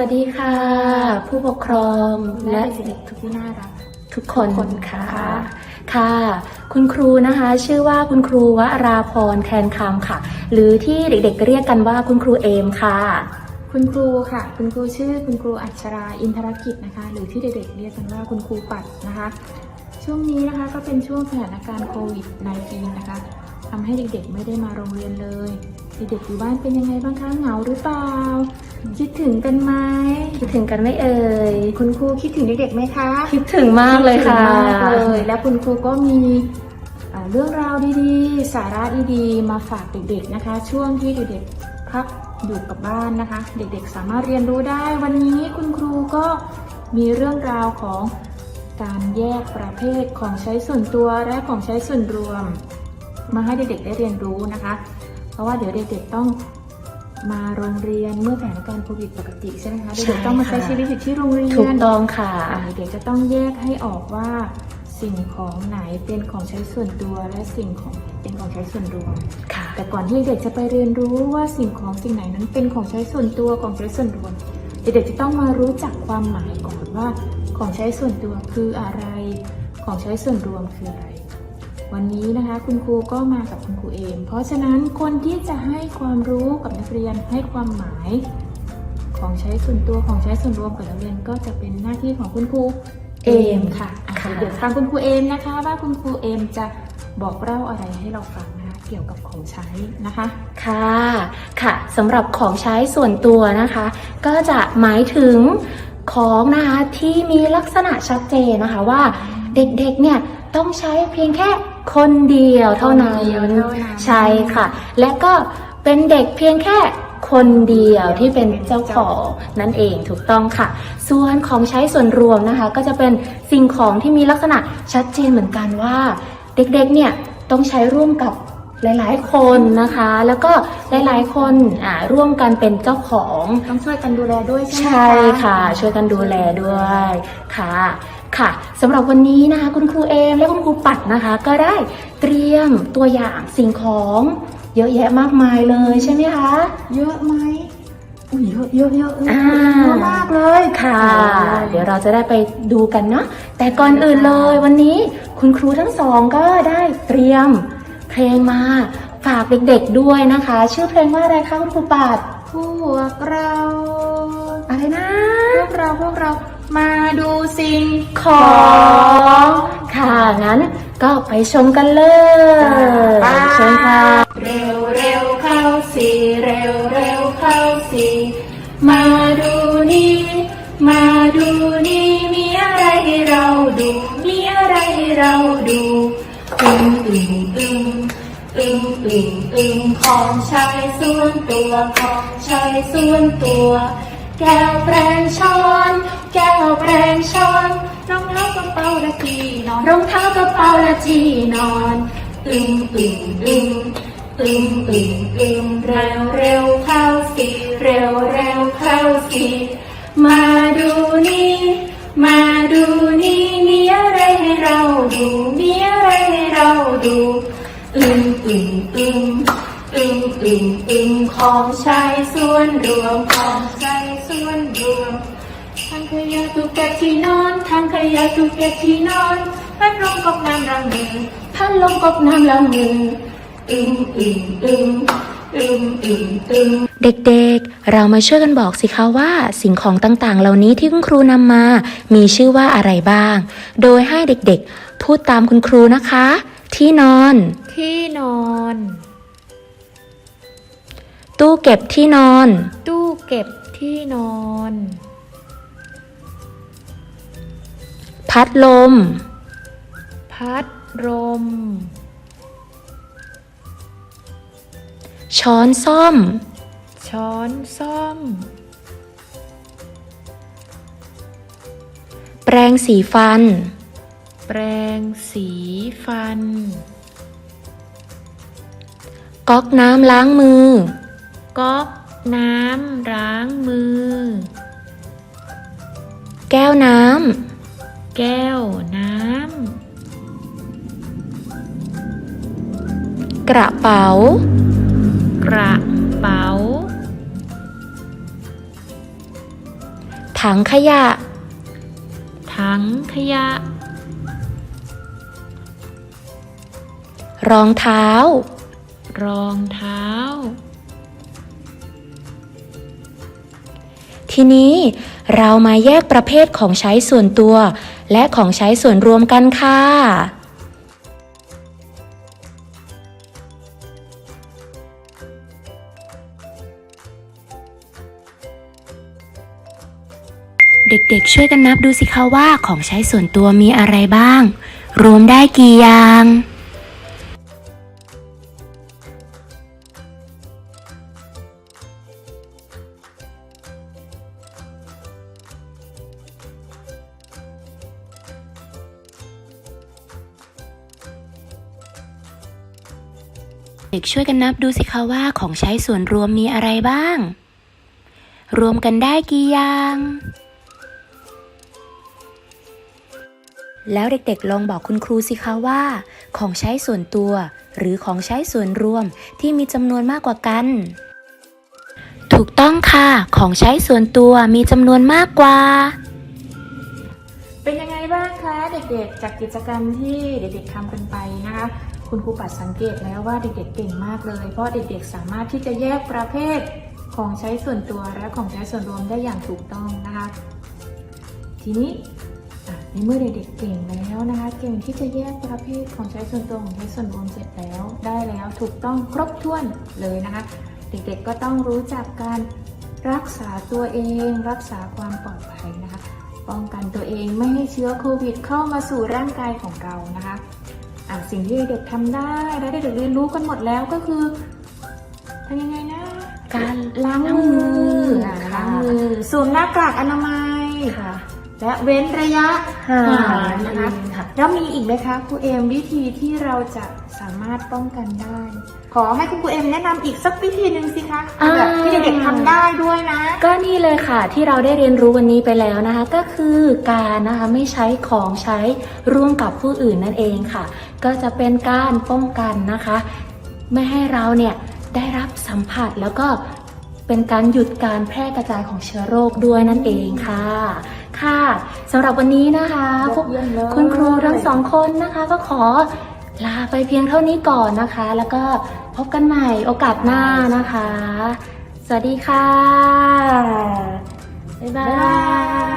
วัสดีค่ะ ผู้ปกครองและและเด็กๆทุกที่น่ารักทุกคนทุกคนค่ะค่ะ ค่ะ คุณครูนะคะ ชื่อว่าคุณครูวราพรแทนคำค่ะ หรือที่เด็กๆเรียกกันว่าคุณครูเอมค่ะ คุณครูค่ะ คุณครูชื่อคุณครูอัชราอินทรกิจนะคะ หรือที่เด็กๆเรียกกันว่าคุณครูปัดนะคะ ช่วงนี้นะคะก็เป็นช่วงสถานการณ์โควิด -19 นะคะทำให้เด็กๆไม่ได้มาโรงเรียนเลย เด็กๆอยู่บ้านเป็นยังไงบ้างคะเหงาหรือเปล่า คิดถึงกันไหมคิดถึงกันไหม่เอ่ยคุณครูคิดถึงเด็กๆไหมคะคิดถึงมากเลยค่ะคิดถึงมากเลยและคุณครูก็มีเอ่อเรื่องราวดีๆ สาระดีๆ มาฝากเด็กๆนะคะ ช่วงที่เด็กๆพักอยู่กับบ้านนะคะ เด็กๆ สามารถเรียนรู้ได้วันนี้คุณครูก็มีเรื่องราวของการแยกประเภทของใช้ส่วนตัวและของใช้ส่วนรวม มาให้เด็กๆได้เรียนรู้นะคะ เพราะว่าเดี๋ยวเด็กๆต้อง มาโรงเรียนเมื่อสถานการณ์โควิดปกติใช่ไหมคะใช่เด็กๆต้องมาใช้ค่ะชีวิตอยู่ที่โรงเรียนถูกต้องค่ะอ่าเดี๋ยวจะต้องแยกให้ออกว่าสิ่งของไหนเป็นของใช้ส่วนตัวและสิ่งของเป็นของใช้ส่วนรวมค่ะ แต่ก่อนที่เด็กจะไปเรียนรู้ว่าสิ่งของสิ่งไหนนั้นเป็นของใช้ส่วนตัวของใช้ส่วนรวมเด็กๆจะต้องมารู้จักความหมายก่อนว่า ของใช้ส่วนตัวคืออะไร ของใช้ส่วนรวมคืออะไร วันนี้นะคะคุณครูก็มากับคุณครูเอม เพราะฉะนั้นคนที่จะให้ความรู้กับนักเรียนให้ความหมาย ของใช้ส่วนตัวของใช้ส่วนรวมกับนักเรียนก็จะเป็นหน้าที่ของคุณครูเอมค่ะอะค่ะเดี๋ยวฟังคุณครูเอมนะคะ ว่าคุณครูเอมจะบอกเล่าอะไรให้เราฟังนะคะเกี่ยวกับของใช้นะคะ ค่ะค่ะสำหรับของใช้ส่วนตัวนะคะ ก็จะหมายถึงของนะคะที่มีลักษณะชัดเจนนะคะว่าเด็กๆเนี่ย ต้องใช้เพียงแค่คนเดียวเท่านั้นคนเดียวเท่านั้น ใช่ค่ะ และก็เป็นเด็กเพียงแค่คนเดียวที่เป็นเจ้าของนั่นเองถูกต้องค่ะ ส่วนของใช้ส่วนรวมนะคะ ก็จะเป็นสิ่งของที่มีลักษณะชัดเจนเหมือนกันว่า เด็กๆเนี่ยต้องใช้ร่วมกับหลายๆ คนนะคะ แล้วก็หลายๆ คนอ่าร่วมกันเป็นเจ้าของ ต้องช่วยกันดูแลด้วยใช่ไหมใช่ค่ะ ช่วยกันดูแลด้วยค่ะ ค่ะสำหรับวันนี้นะคะคุณครูเอมและคุณครูปัดนะคะ ก็ได้เตรียมตัวอย่างสิ่งของเยอะแยะมากมายเลยใช่ไหมคะเยอะไหมอุ้ยเยอะเยอะเยอะเยอะอ่าเยอะมากเลยค่ะ เดี๋ยวเราจะได้ไปดูกันเนาะแต่ก่อนอื่นเลยวันนี้คุณครูทั้งสองก็ได้เตรียมเพลงมาฝากเด็กๆด้วยนะคะ ชื่อเพลงว่าอะไรคะคุณครูปัดพวกเราอะไรนะพวกเราพวกเรา มาดูสิ่งของค่ะ งั้นก็ไปชมกันเลยจ้าเชิญค่ะ เร็วเร็วเข้าสิเร็วเร็วเข้าสิมาดูนี่ มาดูนี่มีอะไรให้เราดู มีอะไรให้เราดูอึมอึมอึมอึมอึมอึมของใช้ส่วนตัวของใช้ส่วนตัว แก้วแปรงช้อน แก้วแปรงช้อนรองเท้ากระเป๋าละที่นอนรองเท้ากระเป๋าละที่นอนอึมอึมอึมอึมอึมอึมเร็วเร็วเข้าสิเร็วเร็วเข้าสิมาดูนี่ มาดูนี่มีอะไรให้เราดูมีอะไรให้เราดูอึมอึมอึมอึมอึมอึมของใช้ส่วนรวมของ นอนทั้งขยะตู้เก็บที่นอน พัดลมกบน้ำล้างมือพัดลมกบน้ำล้างมืออึมอึมอึมอึมอึมอึมเด็กๆ เรามาช่วยกันบอกสิคะว่าสิ่งของต่างๆ เหล่านี้ที่คุณครูนำมา มีชื่อว่าอะไรบ้าง โดยให้เด็กๆ พูดตามคุณครูนะคะ ที่นอน ที่นอน ตู้เก็บที่นอน ตู้เก็บที่นอน พัดลม พัดลม ช้อนซ่อม ช้อนซ่อม แปรงสีฟัน แปรงสีฟัน ก๊อกน้ำล้างมือ ก๊อกน้ำล้างมือ แก้วน้ แก้วน้ำ กระเป๋าำกระเป๋า ถังขยะ ถังขยะ รองเท้า รองเท้า ทีนี้เรามาแยกประเภทของใช้ส่วนตัว และของใช้ส่วนรวมกันค่ะเด็กๆ ช่วยกันนับดูสิคะว่าของใช้ส่วนตัวมีอะไรบ้าง รวมได้กี่อย่าง เด็กช่วยกันนับดูสิคะว่าของใช้ส่วนรวมมีอะไรบ้าง รวมกันได้กี่อย่าง แล้วเด็กๆลองบอกคุณครูสิคะว่า ของใช้ส่วนตัว หรือของใช้ส่วนรวมที่มีจำนวนมากกว่ากัน ถูกต้องค่ะ ของใช้ส่วนตัวมีจำนวนมากกว่าเป็นยังไงบ้างคะเด็กๆ จากกิจกรรมที่เด็กๆทำกันไปนะคะ คุณครูปัดสังเกตแล้วว่าเด็กๆเก่งมากเลย เพราะเด็กๆสามารถที่จะแยกประเภทของใช้ส่วนตัวและของใช้ส่วนรวมได้อย่างถูกต้องนะคะ ทีนี้ในเมื่อเด็กๆเก่งแล้วนะคะ เก่งที่จะแยกประเภทของใช้ส่วนตัวของใช้ส่วนรวมเสร็จแล้ว ได้แล้วถูกต้องครบถ้วนเลยนะคะ เด็กๆก็ต้องรู้จักการรักษาตัวเอง รักษาความปลอดภัยนะคะ ป้องกันตัวเองไม่ให้เชื้อโควิดเข้ามาสู่ร่างกายของเรานะคะ สิ่งที่เด็กๆทำได้และเด็กๆเรียนรู้กันหมดแล้วก็คือทำยังไงนะ การล้างล้างมืมือออะค่ะล้างมือสวมหน้ากากอนามัยค่ะและเว้นระยะห่างห่างนะคะค่ะแล้วมีอีกไหมคะครูเอมวิธีที่เราจะ สามารถป้องกันได้ ขอให้คุณครูเอมแนะนำอีกสักวิธีหนึ่งสิคะอ่าแบบที่เด็กๆทำได้ด้วยนะ ก็นี่เลยค่ะที่เราได้เรียนรู้วันนี้ไปแล้วนะคะ ก็คือการนะคะไม่ใช้ของใช้ร่วมกับผู้อื่นนั่นเองค่ะ ก็จะเป็นการป้องกันนะคะ ไม่ให้เราเนี่ยได้รับสัมผัสแล้วก็เป็นการหยุดการแพร่กระจายของเชื้อโรคด้วยนั่นเองค่ะ ค่ะสำหรับวันนี้นะคะพวกยอดเยี่ยมเลยคุณครูทั้งสองคนนะคะ ก็ขอ ลาไปเพียงเท่านี้ก่อนนะคะ แล้วก็พบกันใหม่โอกาสหน้านะคะ สวัสดีค่ะ บ๊ายบาย